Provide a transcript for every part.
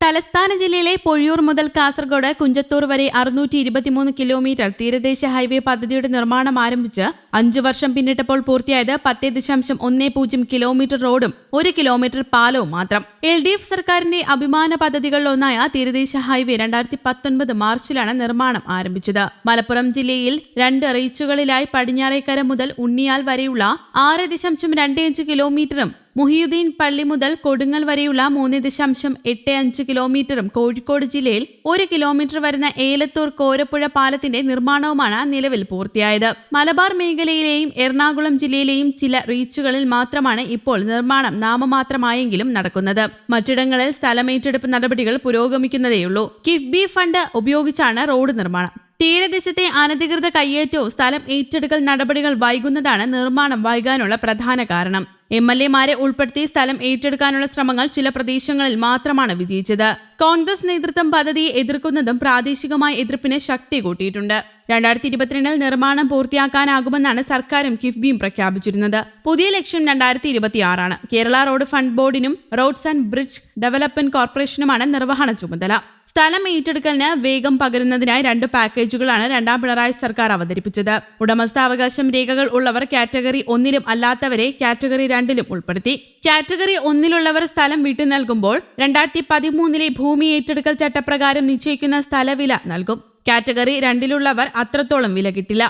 തലസ്ഥാന ജില്ലയിലെ പൊഴിയൂർ മുതൽ കാസർഗോഡ് കുഞ്ചത്തൂർ വരെ അറുന്നൂറ്റി ഇരുപത്തിമൂന്ന് കിലോമീറ്റർ തീരദേശ ഹൈവേ പദ്ധതിയുടെ നിർമ്മാണം ആരംഭിച്ച് അഞ്ചു വർഷം പിന്നിട്ടപ്പോൾ പൂർത്തിയായത് പത്ത് ദശാംശം ഒന്നേ പൂജ്യം കിലോമീറ്റർ റോഡും ഒരു കിലോമീറ്റർ പാലവും മാത്രം. എൽ ഡി എഫ് സർക്കാരിന്റെ അഭിമാന പദ്ധതികളിലൊന്നായ തീരദേശ ഹൈവേ രണ്ടായിരത്തി പത്തൊൻപത് മാർച്ചിലാണ് നിർമ്മാണം ആരംഭിച്ചത്. മലപ്പുറം ജില്ലയിൽ രണ്ട് റീച്ചുകളിലായി പടിഞ്ഞാറേക്കര മുതൽ ഉണ്ണിയാൽ വരെയുള്ള ആറ് ദശാംശം രണ്ട് അഞ്ച് കിലോമീറ്ററും മുഹിയുദ്ദീൻ പള്ളി മുതൽ കൊടുങ്ങൽ വരെയുള്ള മൂന്ന് ദശാംശം എട്ട് അഞ്ച് കിലോമീറ്ററും കോഴിക്കോട് ജില്ലയിൽ ഒരു കിലോമീറ്റർ വരുന്ന ഏലത്തൂർ കോരപ്പുഴ പാലത്തിന്റെ നിർമ്മാണവുമാണ് നിലവിൽ പൂർത്തിയായത്. മലബാർ മേഖലയിലെയും എറണാകുളം ജില്ലയിലെയും ചില റീച്ചുകളിൽ മാത്രമാണ് ഇപ്പോൾ നിർമ്മാണം നാമമാത്രമായെങ്കിലും നടക്കുന്നത്. മറ്റിടങ്ങളിൽ സ്ഥലമേറ്റെടുപ്പ് നടപടികൾ പുരോഗമിക്കുന്നതേയുള്ളൂ. കിഫ്ബി ഫണ്ട് ഉപയോഗിച്ചാണ് റോഡ് നിർമ്മാണം. തീരദേശത്തെ അനധികൃത കയ്യേറ്റവും സ്ഥലം ഏറ്റെടുക്കൽ നടപടികൾ വൈകുന്നതാണ് നിർമ്മാണം വൈകാനുള്ള പ്രധാന കാരണം. എം എൽ എമാരെ ഉൾപ്പെടുത്തി സ്ഥലം ഏറ്റെടുക്കാനുള്ള ശ്രമങ്ങൾ ചില പ്രദേശങ്ങളിൽ മാത്രമാണ് വിജയിച്ചത് കോൺഗ്രസ് നേതൃത്വം പദ്ധതിയെ എതിർക്കുന്നതും പ്രാദേശികമായ എതിർപ്പിന് ശക്തി കൂട്ടിയിട്ടുണ്ട്. രണ്ടായിരത്തി ഇരുപത്തിരണ്ടിൽ നിർമ്മാണം പൂർത്തിയാക്കാനാകുമെന്നാണ് സർക്കാരും കിഫ്ബിയും പ്രഖ്യാപിച്ചിരുന്നത്. പുതിയ ലക്ഷ്യം രണ്ടായിരത്തി ഇരുപത്തിയാറാണ് കേരള റോഡ് ഫണ്ട് ബോർഡിനും റോഡ്സ് ആൻഡ് ബ്രിഡ്ജ് ഡെവലപ്മെന്റ് കോർപ്പറേഷനുമാണ് നിർവഹണ ചുമതല. സ്ഥലം ഏറ്റെടുക്കലിന് വേഗം പകരുന്നതിനായി രണ്ട് പാക്കേജുകളാണ് രണ്ടാം പിണറായി സർക്കാർ അവതരിപ്പിച്ചത്. ഉടമസ്ഥാവകാശം രേഖകൾ ഉള്ളവർ കാറ്റഗറി ഒന്നിലും അല്ലാത്തവരെ കാറ്റഗറി രണ്ടിലും ഉൾപ്പെടുത്തി. കാറ്റഗറി ഒന്നിലുള്ളവർ സ്ഥലം വിട്ടു നൽകുമ്പോൾ രണ്ടായിരത്തി പതിമൂന്നിലെ ഭൂമി ഏറ്റെടുക്കൽ ചട്ടപ്രകാരം നിശ്ചയിക്കുന്ന സ്ഥലവില നൽകും. കാറ്റഗറി രണ്ടിലുള്ളവർ അത്രത്തോളം വില കിട്ടില്ല.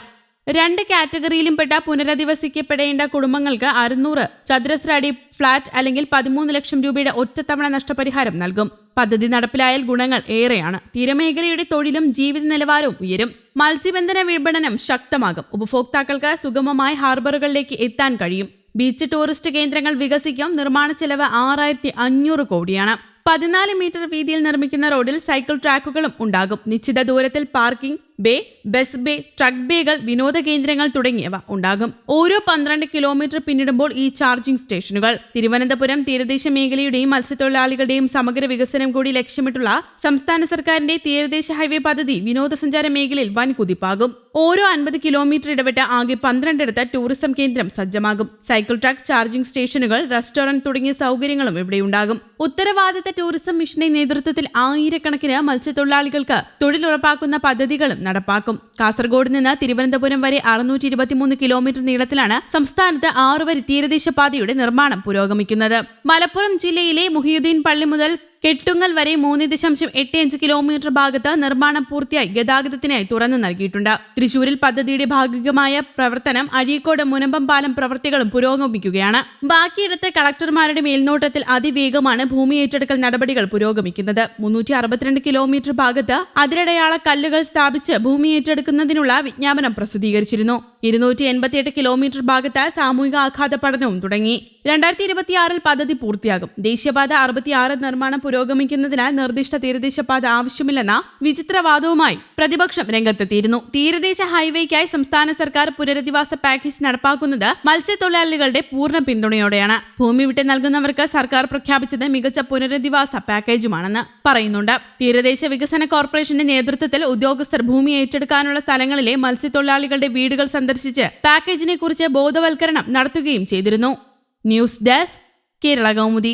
രണ്ട് കാറ്റഗറിയിലും പെട്ട പുനരധിവസിക്കപ്പെടേണ്ട കുടുംബങ്ങൾക്ക് അറുന്നൂറ് ചതുരശ്ര അടി ഫ്ളാറ്റ് അല്ലെങ്കിൽ പതിമൂന്ന് ലക്ഷം രൂപയുടെ ഒറ്റത്തവണ നഷ്ടപരിഹാരം നൽകും. പദ്ധതി നടപ്പിലായാൽ ഗുണങ്ങൾ ഏറെയാണ്. തീരമേഖലയുടെ തൊഴിലും ജീവിത നിലവാരവും ഉയരും. മത്സ്യബന്ധന വിപണനം ശക്തമാകും. ഉപഭോക്താക്കൾക്ക് സുഗമമായ ഹാർബറുകളിലേക്ക് എത്താൻ കഴിയും. ബീച്ച് ടൂറിസ്റ്റ് കേന്ദ്രങ്ങൾ വികസിക്കും. നിർമ്മാണ ചെലവ് ആറായിരത്തി അഞ്ഞൂറ് കോടിയാണ്. പതിനാല് മീറ്റർ വീതിയിൽ നിർമ്മിക്കുന്ന റോഡിൽ സൈക്കിൾ ട്രാക്കുകളും ഉണ്ടാകും. നിശ്ചിത ദൂരത്തിൽ parking bay bus bay truck ബേകൾ വിനോദ കേന്ദ്രങ്ങൾ തുടങ്ങിയവ ഉണ്ടാകും. ഓരോ പന്ത്രണ്ട് കിലോമീറ്റർ പിന്നിടുമ്പോൾ ഈ ചാർജിംഗ് സ്റ്റേഷനുകൾ തിരുവനന്തപുരം തീരദേശ മേഖലയുടെയും മത്സ്യത്തൊഴിലാളികളുടെയും സമഗ്ര വികസനം കൂടി ലക്ഷ്യമിട്ടുള്ള സംസ്ഥാന സർക്കാരിന്റെ തീരദേശ ഹൈവേ പദ്ധതി വിനോദസഞ്ചാര മേഖലയിൽ വൻ കുതിപ്പാകും ഓരോ അൻപത് കിലോമീറ്റർ ഇടവിട്ട് ആകെ പന്ത്രണ്ടിടത്ത് ടൂറിസം കേന്ദ്രം സജ്ജമാകും. സൈക്കിൾ ട്രാക്ക് ചാർജിംഗ് സ്റ്റേഷനുകൾ റെസ്റ്റോറന്റ് തുടങ്ങിയ സൗകര്യങ്ങളും ഇവിടെയുണ്ടാകും. ഉത്തരവാദിത്ത ടൂറിസം മിഷന്റെ നേതൃത്വത്തിൽ ആയിരക്കണക്കിന് മത്സ്യത്തൊഴിലാളികൾക്ക് തൊഴിലുറപ്പാക്കുന്ന പദ്ധതികളും നടപ്പാക്കും. കാസർഗോഡ് നിന്ന് തിരുവനന്തപുരം വരെ അറുന്നൂറ്റി ഇരുപത്തിമൂന്ന് കിലോമീറ്റർ നീളത്തിലാണ് സംസ്ഥാനത്ത് ആറുവരി തീരദേശ പാതയുടെ നിർമ്മാണം പുരോഗമിക്കുന്നത്. മലപ്പുറം ജില്ലയിലെ മുഹിയുദ്ദീൻ പള്ളി മുതൽ കെട്ടുങ്ങൽ വരെ മൂന്ന് ദശാംശം എട്ട് അഞ്ച് കിലോമീറ്റർ ഭാഗത്ത് നിർമ്മാണം പൂർത്തിയായി ഗതാഗതത്തിനായി തുറന്നു നൽകിയിട്ടുണ്ട്. തൃശൂരിൽ പദ്ധതിയുടെ ഭാഗികമായ പ്രവർത്തനം അഴീക്കോട് മുനമ്പം പാലം പ്രവൃത്തികളും പുരോഗമിക്കുകയാണ്. ബാക്കിയിടത്ത് കളക്ടർമാരുടെ മേൽനോട്ടത്തിൽ അതിവേഗമാണ് ഭൂമി ഏറ്റെടുക്കൽ നടപടികൾ പുരോഗമിക്കുന്നത്. മുന്നൂറ്റി അറുപത്തിരണ്ട് കിലോമീറ്റർ ഭാഗത്ത് അതിരടയാള കല്ലുകൾ സ്ഥാപിച്ച് ഭൂമി ഏറ്റെടുക്കുന്നതിനുള്ള വിജ്ഞാപനം പ്രസിദ്ധീകരിച്ചിരുന്നു. ഇരുന്നൂറ്റി എൺപത്തിയെട്ട് കിലോമീറ്റർ ഭാഗത്ത് സാമൂഹിക ആഘാത പഠനവും തുടങ്ങി. രണ്ടായിരത്തി ഇരുപത്തിയാറിൽ പദ്ധതി പൂർത്തിയാകും. ദേശീയപാത അറുപത്തിയാറ് നിർമ്മാണം പുരോഗമിക്കുന്നതിനാൽ നിർദ്ദിഷ്ട തീരദേശപാത ആവശ്യമില്ലെന്ന വിചിത്രവാദവുമായി പ്രതിപക്ഷം രംഗത്തെത്തിയിരുന്നു. തീരദേശ ഹൈവേക്കായി സംസ്ഥാന സർക്കാർ പുനരധിവാസ പാക്കേജ് നടപ്പാക്കുന്നത് മത്സ്യത്തൊഴിലാളികളുടെ പൂർണ പിന്തുണയോടെയാണ്. ഭൂമി വിട്ട് നൽകുന്നവർക്ക് സർക്കാർ പ്രഖ്യാപിച്ചത് മികച്ച പുനരധിവാസ പാക്കേജുമാണെന്ന് പറയുന്നുണ്ട്. തീരദേശ വികസന കോർപ്പറേഷന്റെ നേതൃത്വത്തിൽ ഉദ്യോഗസ്ഥർ ഭൂമി ഏറ്റെടുക്കാനുള്ള സ്ഥലങ്ങളിലെ മത്സ്യത്തൊഴിലാളികളുടെ വീടുകൾ സന്ദർശിച്ച് പാക്കേജിനെ കുറിച്ച് ബോധവൽക്കരണം നടത്തുകയും ചെയ്തിരുന്നു. News desk Kerala Kaumudi.